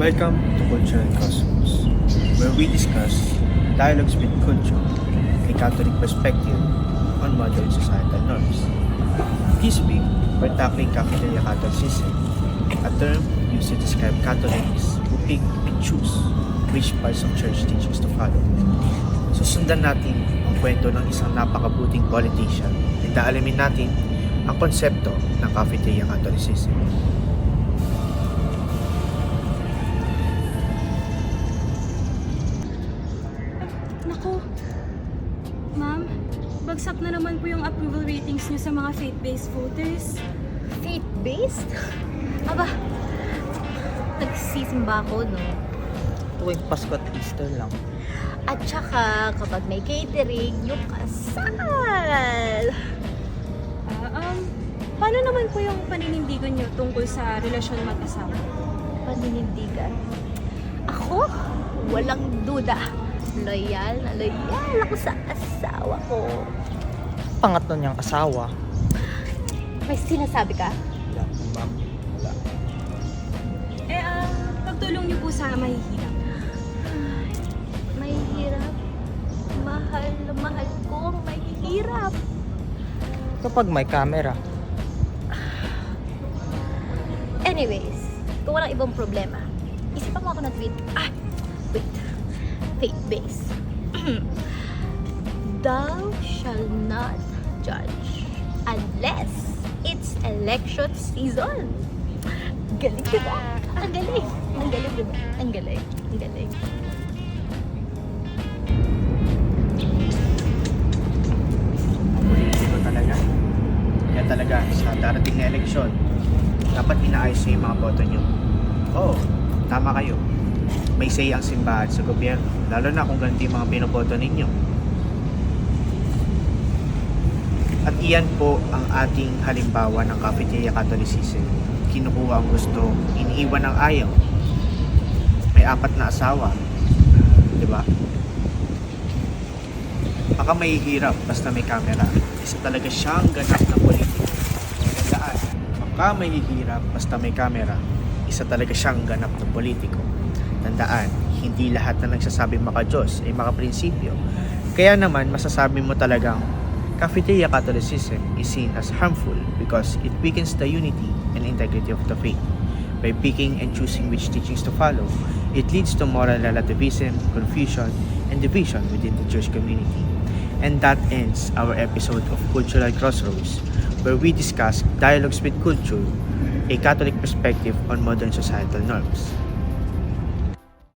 Welcome to Cultural Cosmos, where we discuss dialogues with culture, a Catholic perspective on modern societal norms. This week, we're tackling Cafeteria Catholicism, a term used to describe Catholics who pick and choose which parts of church teachings to follow. Susundan natin ang kwento ng isang napakabuting politician at daalamin natin ang konsepto ng Cafeteria Catholicism. Nako, ma'am, bagsak na naman po yung approval ratings niyo sa mga faith-based voters. Faith-based? Aba, nagsisimba ako, no? tuwing Pasko at Easter lang. At saka, kapag may catering, yung kasal! Ah, um, paano naman po yung paninindigan niyo tungkol sa relasyon mag-asawa? Paninindigan. Ako, walang duda. Loyal na loyal ako sa asawa ko. Pangatlo niyang asawa. May sinasabi ka? Wala, ma'am. Wala. Eh, ah, pagtulong niyo po sa mahihirap. Mahirap. Mahal na mahal ko ang mahirap. Kapag may camera, Anyways, kung walang ibang problema, isipan mo ako ng tweet. Ah, wait. Faith-based. Thou shall not judge unless it's election season. Galing, di ba? Ang galing. Ang galing, di? Ang galing. Ang galing. talaga. Kaya talaga, sa darating na eleksyon, dapat inaayos niyo yung mga boto niyo. Oo, tama kayo. May say ang simbahan sa gobyerno, lalo na kung ganito yung mga binoboto ninyo. At iyan po ang ating halimbawa ng Cafeteria Catholicism. Kinukuha ang gusto, iniiwan ang ayaw. May apat na asawa. Di ba? baka mahihirap basta may camera. Isa talaga siyang ganap na politiko. Tandaan, baka mahihirap basta may camera. Isa talaga siyang ganap na politiko. Tandaan, hindi lahat na nagsasabi maka-Diyos ay maka-prinsipyo. Kaya naman, masasabi mo talagang Cafeteria Catholicism is seen as harmful because it weakens the unity and integrity of the faith. By picking and choosing which teachings to follow, it leads to moral relativism, confusion, and division within the church community. And that ends our episode of Cultural Crossroads, where we discuss dialogues with culture, a Catholic perspective on modern societal norms.